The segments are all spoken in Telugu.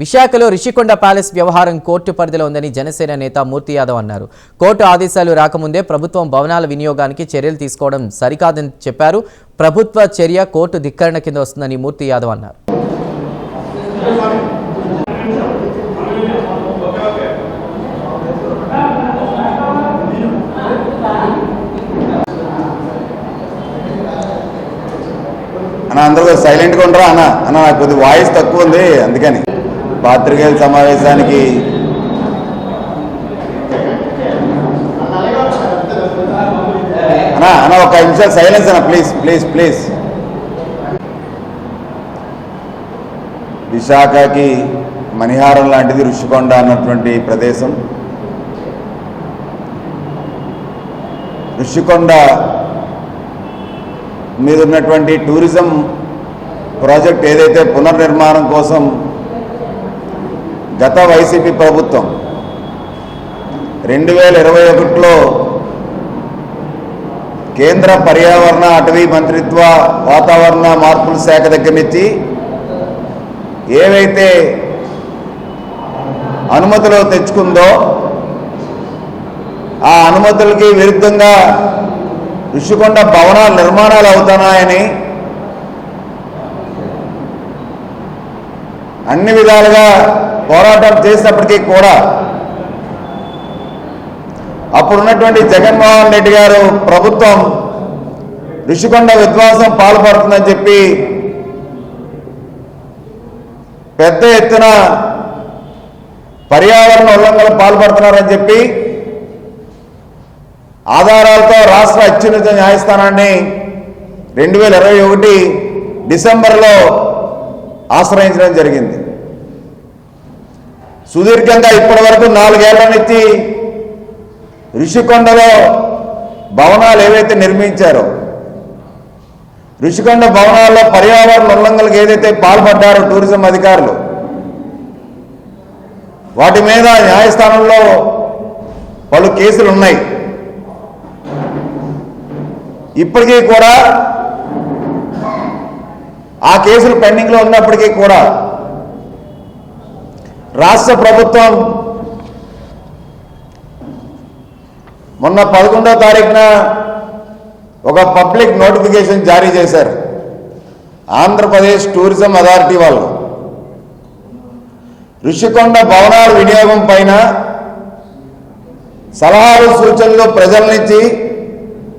విశాఖలో రిషికొండ ప్యాలెస్ వ్యవహారం కోర్టు పరిధిలో ఉందని జనసేన నేత మూర్తి యాదవ్ అన్నారు. కోర్టు ఆదేశాలు రాకముందే ప్రభుత్వం భవనాల వినియోగానికి చర్యలు తీసుకోవడం సరికాదని చెప్పారు. ప్రభుత్వ చర్య కోర్టు ధిక్కరణ కింద వస్తుందని మూర్తి యాదవ్ అన్నారు. అన్న అందరూ సైలెంట్గా ఉండరా అన్న? అన్న నాకు కొద్ది వాయిస్ తక్కువ ఉంది అందుకని. పాత్రికేయుల సమావేశానికి అన్నా అన్న ఒక నిమిషం సైలెన్స్ అన్న ప్లీజ్ ప్లీజ్ ప్లీజ్ విశాఖకి మణిహారం లాంటిది ఋషికొండ అన్నటువంటి ప్రదేశం. ఋషికొండ మీద ఉన్నటువంటి టూరిజం ప్రాజెక్ట్ ఏదైతే పునర్నిర్మాణం కోసం గత వైసీపీ ప్రభుత్వం రెండు వేల ఇరవై ఒకటిలో కేంద్ర పర్యావరణ అటవీ మంత్రిత్వ వాతావరణ మార్పుల శాఖ దగ్గర నుంచి ఏవైతే అనుమతులు తెచ్చుకుందో ఆ అనుమతులకి విరుద్ధంగా ఋషికొండ భవనాల నిర్మాణాలు అవుతున్నాయని అన్ని విధాలుగా పోరాటం చేసినప్పటికీ కూడా అప్పుడున్నటువంటి జగన్మోహన్ రెడ్డి గారు ప్రభుత్వం ఋషికొండ విధ్వంసం పాల్పడుతుందని చెప్పి పెద్ద ఎత్తున పర్యావరణ ఉల్లంఘన పాల్పడుతున్నారని చెప్పి ఆధారాలతో రాష్ట్ర అత్యున్నత న్యాయస్థానాన్ని రెండు వేల ఇరవై ఒకటి డిసెంబర్లో ఆశ్రయించడం జరిగింది. సుదీర్ఘంగా ఇప్పటి వరకు నాలుగేళ్ళ నుంచి ఋషికొండలో భవనాలు ఏవైతే నిర్మించారో ఋషికొండ భవనాల్లో పర్యావరణ ఉల్లంఘనలకు ఏదైతే పాల్పడ్డారో టూరిజం అధికారులు వాటి మీద న్యాయస్థానంలో పలు కేసులు ఉన్నాయి. ఇప్పటికీ కూడా ఆ కేసులు పెండింగ్లో ఉన్నప్పటికీ కూడా రాష్ట్ర ప్రభుత్వం మొన్న పదకొండో తారీఖున ఒక పబ్లిక్ నోటిఫికేషన్ జారీ చేశారు. ఆంధ్రప్రదేశ్ టూరిజం అథారిటీ వాళ్ళు. ఋషికొండ భవనాల వినియోగం పైన సలహాలు సూచనలు ప్రజల నుంచి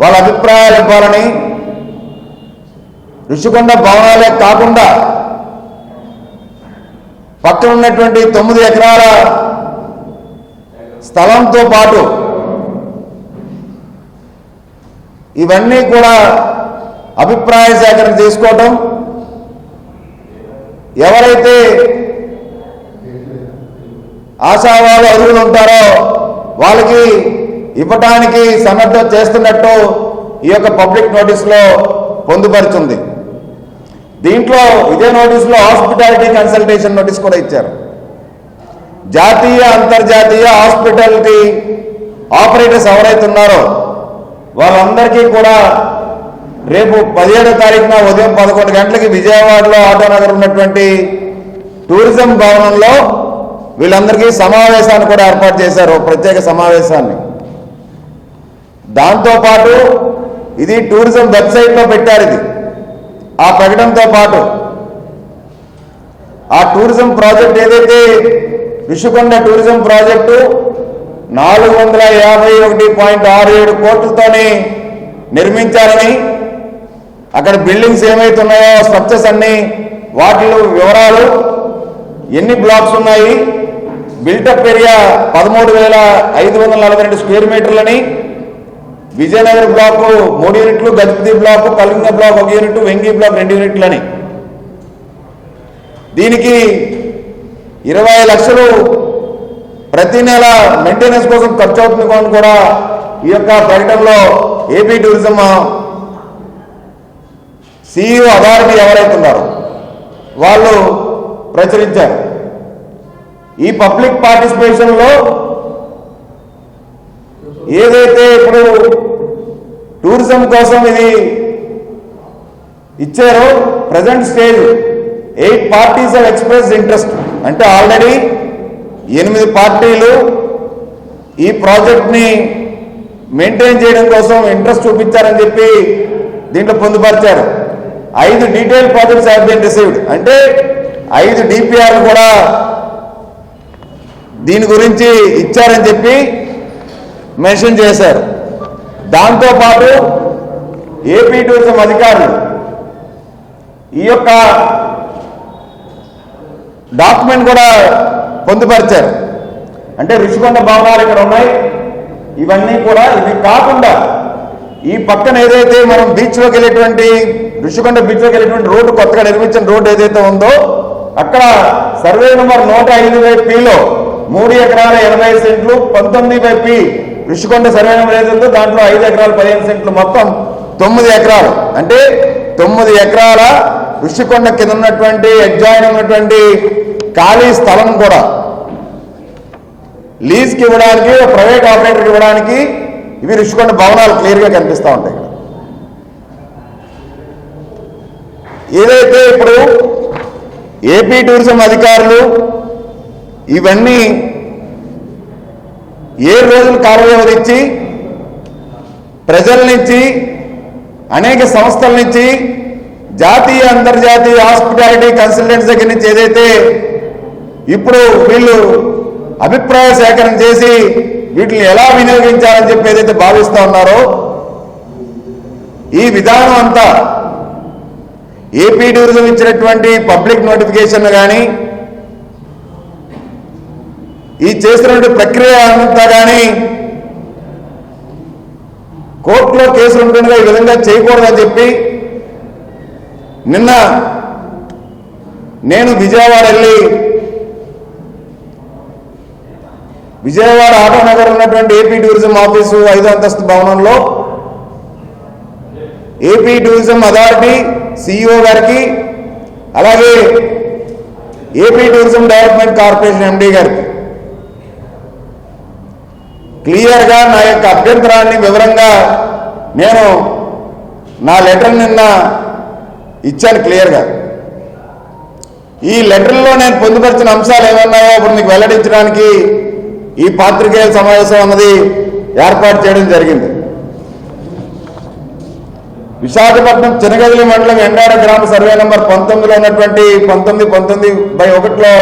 వాళ్ళ అభిప్రాయాలు ఇవ్వాలని ఋషికొండ భవనాలే కాకుండా పక్కన ఉన్నటువంటి తొమ్మిది ఎకరాల స్థలంతో పాటు ఇవన్నీ కూడా అభిప్రాయ సేకరణ తీసుకోవటం ఎవరైతే ఆశావాలు అదుగులు ఉంటారో వాళ్ళకి ఇవ్వటానికి సమర్థం చేస్తున్నట్టు ఈ యొక్క పబ్లిక్ నోటీసులో పొందుపరుచుంది. దీంట్లో ఇదే నోటీసులో హాస్పిటాలిటీ కన్సల్టేషన్ నోటీస్ కూడా ఇచ్చారు. జాతీయ అంతర్జాతీయ హాస్పిటాలిటీ ఆపరేటర్స్ ఎవరైతున్నారో వాళ్ళందరికీ కూడా రేపు పదిహేడో తారీఖున ఉదయం పదకొండు గంటలకి విజయవాడలో ఆటోనగర్ ఉన్నటువంటి టూరిజం భవనంలో వీళ్ళందరికీ సమావేశాన్ని కూడా ఏర్పాటు చేశారు ప్రత్యేక సమావేశాన్ని. దాంతోపాటు ఇది టూరిజం వెబ్సైట్లో పెట్టారు ఇది. ఆ ప్రకటనతో పాటు ఆ టూరిజం ప్రాజెక్ట్ ఏదైతే విషుకొండ టూరిజం ప్రాజెక్టు నాలుగు వందల యాభై ఒకటి పాయింట్ ఆరు ఏడు కోట్లతోని నిర్మించారని అక్కడ బిల్డింగ్స్ ఏమైతున్నాయో స్ట్రక్చర్స్ అన్ని వాటిలో వివరాలు ఎన్ని బ్లాక్స్ ఉన్నాయి బిల్టప్ ఏరియా పదమూడు వేల ఐదు వందల నలభై రెండు స్క్వేర్ మీటర్లని విజయనగర్ బ్లాక్ మూడు యూనిట్లు గజపతి బ్లాక్ కళింగ బ్లాక్ ఒక యూనిట్ వెంగి బ్లాక్ రెండు యూనిట్లని. దీనికి ఇరవై లక్షలు ప్రతి నెల మెయింటెనెన్స్ కోసం ఖర్చు అవుతుంది అని కూడా ఈ యొక్క ప్రకటనలో ఏపీ టూరిజం సిఇఓ అథారిటీ ఎవరైతే వాళ్ళు ప్రచురించారు. ఈ పబ్లిక్ పార్టిసిపేషన్లో ఏదైతే ఇప్పుడు టూరిజం కోసం ఇది ఇచ్చారో present stage eight parties of express interest అంటే ఆల్రెడీ ఎనిమిది పార్టీలు ఈ ప్రాజెక్ట్ని మెయింటైన్ చేయడం కోసం ఇంట్రెస్ట్ చూపించారని చెప్పి దీంట్లో పొందుపరిచారు. ఐదు detail projects have been received అంటే ఐదు డిపిఆర్లు కూడా దీని గురించి ఇచ్చారని చెప్పి మెన్షన్ చేశారు. దాంతోపాటు ఏపీ టూరిజం అధికారులు ఈ యొక్క డాక్యుమెంట్ కూడా పొందుపరిచారు. అంటే రుషికొండ భవనాలు ఇక్కడ ఉన్నాయి. ఇవన్నీ కూడా ఇవి కాకుండా ఈ పక్కన ఏదైతే మనం బీచ్లోకి వెళ్ళేటువంటి ఋషికొండ బీచ్లోకి వెళ్ళేటువంటి రోడ్డు కొత్తగా నిర్మించిన రోడ్డు ఏదైతే ఉందో అక్కడ సర్వే నెంబర్ నూట ఐదు బై పిలో మూడు ఎకరాల ఎనభై సెంట్లు పంతొమ్మిది బై పి ఋషికొండ సర్వే ఏదైతే దాంట్లో ఐదు ఎకరాలు పదిహేను సెంట్లు మొత్తం తొమ్మిది ఎకరాలు. అంటే తొమ్మిది ఎకరాల ఋషికొండ కింద ఉన్నటువంటి ఎగ్జాయిన్ ఉన్నటువంటి ఖాళీ స్థలం కూడా. లీజ్కి ఇవ్వడానికి ప్రైవేట్ ఆపరేటర్కి ఇవ్వడానికి ఇవి ఋషికొండ భవనాలు క్లియర్గా కనిపిస్తూ ఉంటాయి. ఇక్కడ ఏదైతే ఇప్పుడు ఏపీ టూరిజం అధికారులు ఇవన్నీ ఏడు రోజులు కాల ఇచ్చి ప్రజల నుంచి అనేక సంస్థల నుంచి జాతీయ అంతర్జాతీయ హాస్పిటాలిటీ కన్సల్టెంట్స్ దగ్గర నుంచి ఏదైతే ఇప్పుడు వీళ్ళు అభిప్రాయ సేకరణ చేసి వీటిని ఎలా వినియోగించాలని చెప్పి ఏదైతే భావిస్తూ ఉన్నారో ఈ విధానం అంతా ఏపీ టూరిజం ఇచ్చినటువంటి పబ్లిక్ నోటిఫికేషన్ కానీ ఈ చేస్తున్నటువంటి ప్రక్రియ అంతా కానీ కోర్టులో కేసులు ఉంటుండగా ఈ విధంగా చేయకూడదని చెప్పి నిన్న నేను విజయవాడ వెళ్ళి విజయవాడ ఆటోనగర్ ఉన్నటువంటి ఏపీ టూరిజం ఆఫీసు ఐదో అంతస్తు భవనంలో ఏపీ టూరిజం అథారిటీ సిఇఓ గారికి అలాగే AP tourism development corporation MD గారికి క్లియర్గా నా యొక్క అభ్యంతరాన్ని వివరంగా నేను నా లెటర్ నిన్న ఇచ్చాను క్లియర్గా. ఈ లెటర్లో నేను పొందుపరిచిన అంశాలు ఏమన్నాయో ఇప్పుడు మీకు వెల్లడించడానికి ఈ పాత్రికేయుల సమావేశం అన్నది ఏర్పాటు చేయడం జరిగింది. విశాఖపట్నం చినగదిలి మండలం ఎండాడ గ్రామ సర్వే నెంబర్ పంతొమ్మిదిలో ఉన్నటువంటి పంతొమ్మిది పంతొమ్మిది బై ఒకటిలో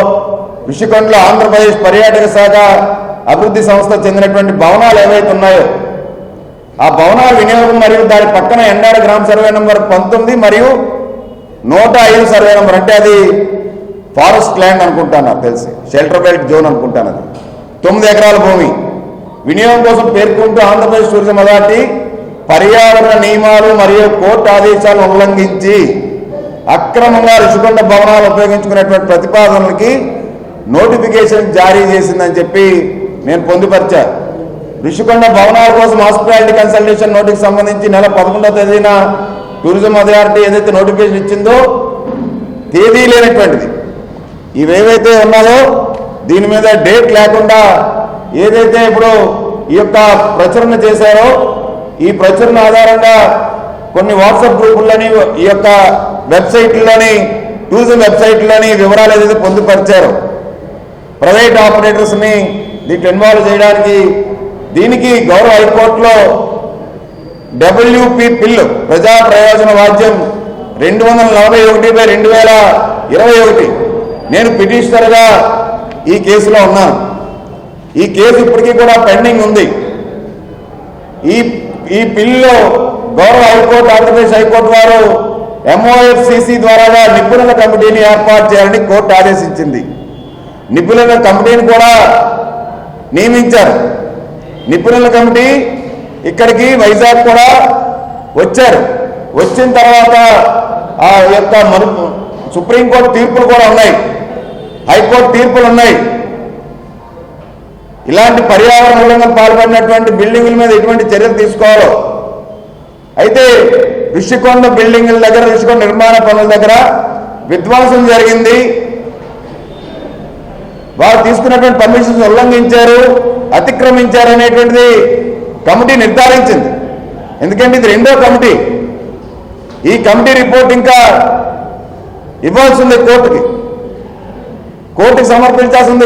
విషకొండలో ఆంధ్రప్రదేశ్ పర్యాటక శాఖ అభివృద్ధి సంస్థ చెందినటువంటి భవనాలు ఏవైతే ఉన్నాయో ఆ భవనాల వినియోగం మరియు దాని పక్కన ఎండాడ గ్రామ సర్వే నెంబర్ పంతొమ్మిది మరియు నూట ఐదు సర్వే నెంబర్ అంటే అది ఫారెస్ట్ ల్యాండ్ అనుకుంటాను నాకు తెలిసి షెల్టర్ బెల్ట్ జోన్ అనుకుంటాను అది. తొమ్మిది ఎకరాల భూమి. వినియోగం కోసం పేర్కొంటూ ఆంధ్రప్రదేశ్ టూరిజం అథారిటీ పర్యావరణ నియమాలు మరియు కోర్టు ఆదేశాలు ఉల్లంఘించి అక్రమంగా రుషికొండ భవనాలు ఉపయోగించుకునేటువంటి ప్రతిపాదనలకి నోటిఫికేషన్ జారీ చేసిందని చెప్పి నేను పొందుపరిచా. ఋషికొండ భవనాల కోసం హాస్పిటాలిటీ కన్సల్టేషన్ నోటికి సంబంధించి నెల పదకొండవ తేదీన టూరిజం అథారిటీ ఏదైతే నోటిఫికేషన్ ఇచ్చిందో తేదీ లేనటువంటిది. ఇవేవైతే ఉన్నాయో దీని మీద డేట్ లేకుండా ఏదైతే ఇప్పుడు ఈ యొక్క ప్రచురణ చేశారో ఈ ప్రచురణ ఆధారంగా కొన్ని వాట్సాప్ గ్రూపుల్లోని ఈ యొక్క వెబ్సైట్లోని టూరిజం వెబ్సైట్లోని వివరాలు ఏదైతే పొందుపరిచారో ప్రైవేట్ ఆపరేటర్స్ని దీంట్లో ఇన్వాల్వ్ చేయడానికి దీనికి గౌరవ హైకోర్టులో డబ్ల్యూపి పిల్లు ప్రజా ప్రయోజన వాద్యం రెండు వందల నలభై ఒకటి బై రెండు వేల ఇరవై ఒకటి. నేను పిటిషనర్గా ఈ కేసులో ఉన్నాను ఈ కేసు ఇప్పటికీ కూడా పెండింగ్ ఉంది. ఈ ఈ బిల్లులో గౌరవ high court Andhra Pradesh high court వారు ఎంఓఎఫ్సిసి ద్వారాగా నిపుణుల కమిటీని ఏర్పాటు చేయాలని కోర్టు ఆదేశించింది. నిపుణుల కమిటీని కూడా నియమించారు. నిపుణుల కమిటీ ఇక్కడికి వైజాగ్ కూడా వచ్చారు. వచ్చిన తర్వాత ఆ యొక్క మరు సుప్రీంకోర్టు తీర్పులు కూడా ఉన్నాయి. హైకోర్టు తీర్పులు ఉన్నాయి. ఇలాంటి పర్యావరణ ఉల్లంఘన పాల్పడినటువంటి బిల్డింగుల మీద ఎటువంటి చర్యలు తీసుకోవాలో. అయితే ఋషికొండ బిల్డింగుల దగ్గర ఋషికొండ నిర్మాణ పనుల దగ్గర విధ్వంసం జరిగింది. వారు తీసుకున్నటువంటి పర్మిషన్స్ ఉల్లంఘించారు అతిక్రమించారు అనేటువంటిది కమిటీ నిర్ధారించింది. ఎందుకంటే ఇది రెండో కమిటీ. ఈ కమిటీ రిపోర్ట్ ఇంకా ఇవ్వాల్సింది కోర్టుకి. కోర్టుకి సమర్పించాల్సింది